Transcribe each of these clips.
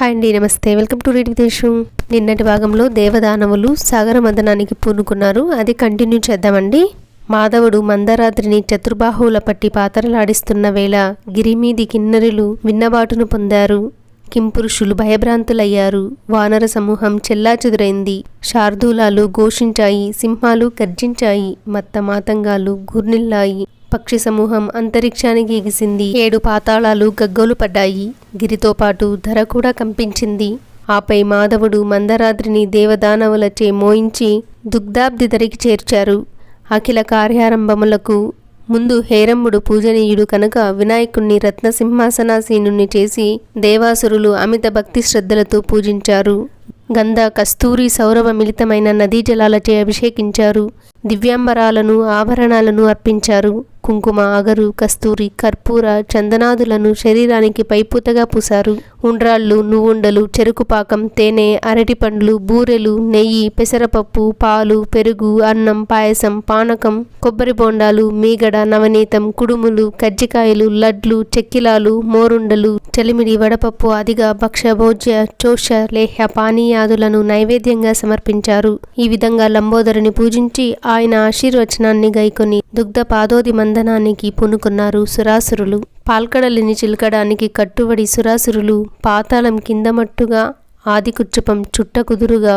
Hi అండి నమస్తే. Welcome to read విదేశం. నిన్నటి భాగంలో దేవదానవులు సాగర మదనానికి పూనుకున్నారు. అది కంటిన్యూ చేద్దామండి. మాధవుడు మందరాత్రిని చతుర్బాహువుల పట్టి పాతరలాడిస్తున్న వేళ గిరిమీది కిన్నరులు విన్నబాటును పొందారు. కింపురుషులు భయభ్రాంతులయ్యారు. వానర సమూహం చెల్లాచెదురైంది శార్దూలాలు ఘోషించాయి సింహాలు గర్జించాయి మత్త మాతంగాలు గుర్నిల్లాయి. పక్షి సమూహం అంతరిక్షానికి ఎగిసింది. ఏడు పాతాళాలు గగ్గోలు పడ్డాయి. గిరితో పాటు ధర కూడా కంపించింది. ఆపై మాధవుడు మందరాద్రిని దేవదానవులచే మోయించి దుగ్ధాబ్ది ధరికి చేర్చారు. అఖిల కార్యారంభములకు ముందు హేరమ్ముడు పూజనీయుడు కనుక వినాయకుణ్ణి రత్నసింహాసనాసీనుణ్ణి చేసి దేవాసురులు అమిత భక్తి శ్రద్ధలతో పూజించారు. గంధ కస్తూరి సౌరవ మిళితమైన నదీ జలాలచే అభిషేకించారు. దివ్యాంబరాలను ఆభరణాలను అర్పించారు. కుంకుమ అగరు కస్తూరి కర్పూర చందనాదులను శరీరానికి పైపూతగా పూశారు. ఉండ్రాళ్ళు నువ్వుండలు చెరుకు పాకం తేనె అరటిపండ్లు బూరెలు నెయ్యి పెసరపప్పు పాలు పెరుగు అన్నం పాయసం పానకం కొబ్బరి బోండాలు మీగడ నవనీతం కుడుములు కజ్జికాయలు లడ్లు చెక్కిలాలు మోరుండలు చలిమిడి వడపప్పు అదిగా భక్ష భోజ్య చోష లేహ్య పానీయాదులను నైవేద్యంగా సమర్పించారు. ఈ విధంగా లంబోదరుని పూజించి ఆయన ఆశీర్వచనాన్ని గైకొని దుగ్ధ పాదోది మంద బంధనానికి పూనుకున్నారు సురాసురులు. పాల్కడలిని చిలకడానికి కట్టుబడి సురాసురులు పాతాళం కింద మట్టుగా ఆదికుచ్చుపం చుట్ట కుదురుగా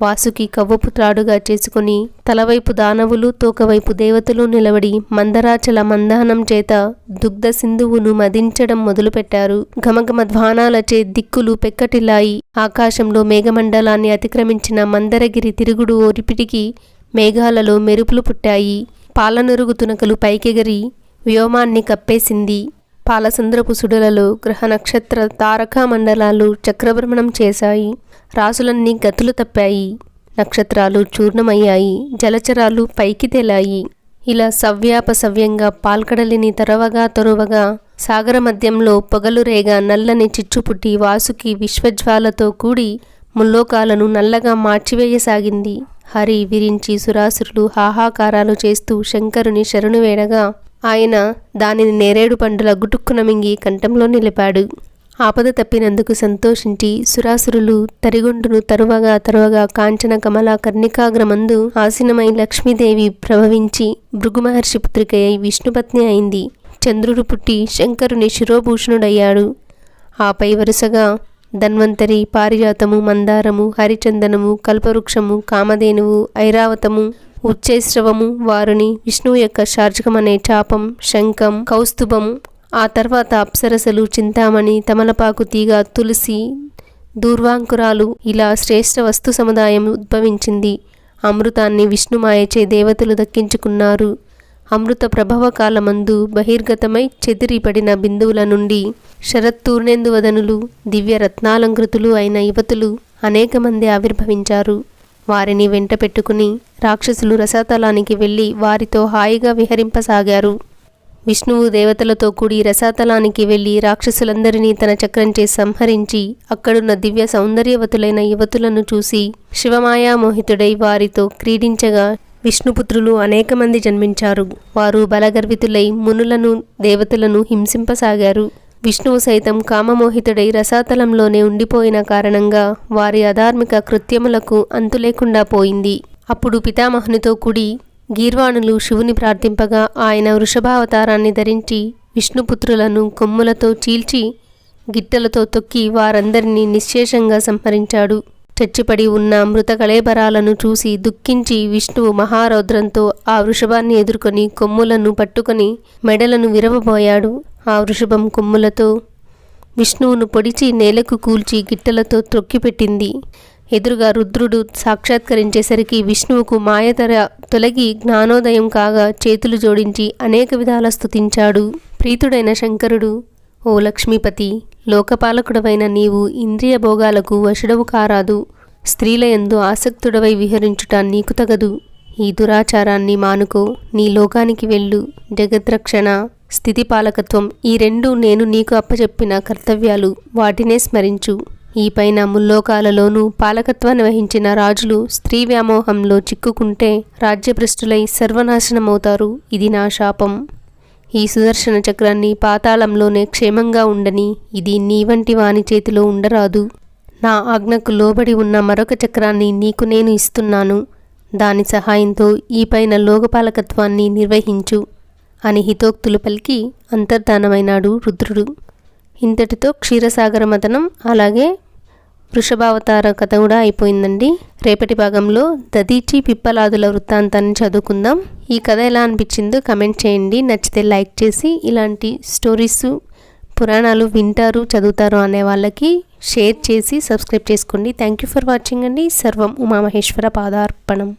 వాసుకి కవ్వపు త్రాడుగా చేసుకుని తలవైపు దానవులు తోకవైపు దేవతలు నిలబడి మందరాచల మందానం చేత దుగ్ధ సింధువును మదించడం మొదలుపెట్టారు. ఘమఘమ ధ్వానాలచే దిక్కులు పెక్కటిల్లాయి. ఆకాశంలో మేఘమండలాన్ని అతిక్రమించిన మందరగిరి తిరుగుడు ఓరిపిటికి మేఘాలలో మెరుపులు పుట్టాయి. పాలనొరుగు తునకలు పైకెగరి వ్యోమాన్ని కప్పేసింది. పాలసంద్రపు సుడులలో గ్రహ నక్షత్ర తారకా మండలాలు చక్రభ్రమణం చేశాయి. రాసులన్నీ గతులు తప్పాయి. నక్షత్రాలు చూర్ణమయ్యాయి. జలచరాలు పైకి తేలాయి. ఇలా సవ్యాప సవ్యంగా పాల్కడలిని తరవగా తరువగా సాగర మధ్యంలో పొగలు రేగ నల్లని చిచ్చుపుట్టి వాసుకి విశ్వజ్వాలతో కూడి ముల్లోకాలను నల్లగా మార్చివేయసాగింది. హరి విరించి సురాసురులు హాహాకారాలు చేస్తూ శంకరుని శరణు వేడగా ఆయన దానిని నేరేడు పండుల గుటుక్కున మింగి కంఠంలో నిలిపాడు. ఆపద తప్పినందుకు సంతోషించి సురాసురులు తరిగొండును తరువగా తరువగా కాంచన కమల కర్ణికాగ్రమందు ఆసీనమై లక్ష్మీదేవి ప్రభవించి భృగుమహర్షి పుత్రికయ్య విష్ణుపత్ని అయింది. చంద్రుడు పుట్టి శంకరుని శిరోభూషణుడయ్యాడు. ఆపై వరుసగా ధన్వంతరి పారిజాతము మందారము హరిచందనము కల్పవృక్షము కామధేనువు ఐరావతము ఉచ్చైశ్రవము వారిని విష్ణువు యొక్క శార్జకం చాపం శంఖం కౌస్తుభం ఆ తర్వాత అప్సరసలు చింతామణి తమలపాకు తీగ తులసి దూర్వాంకురాలు ఇలా శ్రేష్ఠ వస్తు సముదాయం ఉద్భవించింది. అమృతాన్ని విష్ణుమాయచే దేవతలు దక్కించుకున్నారు. అమృత ప్రభవకాలమందు బహిర్గతమై చెదిరిపడిన బిందువుల నుండి శరత్తూర్ణేందువదనులు దివ్య రత్నాలంకృతులు అయిన యువతులు అనేక మంది ఆవిర్భవించారు. వారిని వెంట పెట్టుకుని రాక్షసులు రసాతలానికి వెళ్ళి వారితో హాయిగా విహరింపసాగారు. విష్ణువు దేవతలతో కూడి రసాతలానికి వెళ్ళి రాక్షసులందరినీ తన చక్రంచే సంహరించి అక్కడున్న దివ్య సౌందర్యవతులైన యువతులను చూసి శివమాయామోహితుడై వారితో క్రీడించగా విష్ణుపుత్రులు అనేక మంది జన్మించారు. వారు బలగర్వితులై మునులను దేవతలను హింసింపసాగారు. విష్ణువు సైతం కామమోహితుడై రసాతలంలోనే ఉండిపోయిన కారణంగా వారి అధార్మిక కృత్యములకు అంతులేకుండా పోయింది. అప్పుడు పితామహునితో కూడి గీర్వాణులు శివుని ప్రార్థింపగా ఆయన వృషభావతారాన్ని ధరించి విష్ణుపుత్రులను కొమ్ములతో చీల్చి గిట్టలతో తొక్కి వారందరినీ నిశ్శేషంగా సంహరించాడు. చచ్చిపడి ఉన్న మృత కళేబరాలను చూసి దుఃఖించి విష్ణువు మహారౌద్రంతో ఆ వృషభాన్ని ఎదుర్కొని కొమ్ములను పట్టుకొని మెడలను విరవబోయాడు. ఆ వృషభం కొమ్ములతో విష్ణువును పొడిచి నేలకు కూల్చి గిట్టలతో త్రొక్కిపెట్టింది. ఎదురుగా రుద్రుడు సాక్షాత్కరించేసరికి విష్ణువుకు మాయతర తొలగి జ్ఞానోదయం కాగా చేతులు జోడించి అనేక విధాల స్థుతించాడు ప్రీతుడైన శంకరుడు ఓ లక్ష్మీపతి లోకపాలకుడవైన నీవు ఇంద్రియ భోగాలకు వశుడవు కారాదు. స్త్రీల ఎందు ఆసక్తుడవై విహరించుట నీకు తగదు. ఈ దురాచారాన్ని మానుకో నీ లోకానికి వెళ్ళు. జగద్రక్షణ స్థితిపాలకత్వం ఈ రెండు నేను నీకు అప్పచెప్పిన కర్తవ్యాలు వాటినే స్మరించు. ఈ పైన ముల్లోకాలలోనూ పాలకత్వాన్ని వహించిన రాజులు స్త్రీ వ్యామోహంలో చిక్కుకుంటే రాజ్యభ్రష్టులై సర్వనాశనమవుతారు. ఇది నా శాపం. ఈ సుదర్శన చక్రాన్ని పాతాళంలోనే క్షేమంగా ఉండని ఇది నీ వంటి వాని చేతిలో ఉండరాదు. నా ఆజ్ఞకు లోబడి ఉన్న మరొక చక్రాన్ని నీకు నేను ఇస్తున్నాను. దాని సహాయంతో ఈ పైన లోకపాలకత్వాన్ని నిర్వహించు అని హితోక్తులు పలికి అంతర్ధానమైనాడు రుద్రుడు. ఇంతటితో క్షీరసాగర మతనం అలాగే వృషభావతార కథ కూడా అయిపోయిందండి. రేపటి భాగంలో దదీచి పిప్పలాదుల వృత్తాంతాన్ని చదువుకుందాం. ఈ కథ ఎలా అనిపించిందో కమెంట్ చేయండి. నచ్చితే లైక్ చేసి ఇలాంటి స్టోరీస్ పురాణాలు వింటారు చదువుతారు అనే వాళ్ళకి షేర్ చేసి సబ్స్క్రైబ్ చేసుకోండి. థ్యాంక్ యూ ఫర్ వాచింగ్ అండి. సర్వం ఉమామహేశ్వర పాదార్పణం.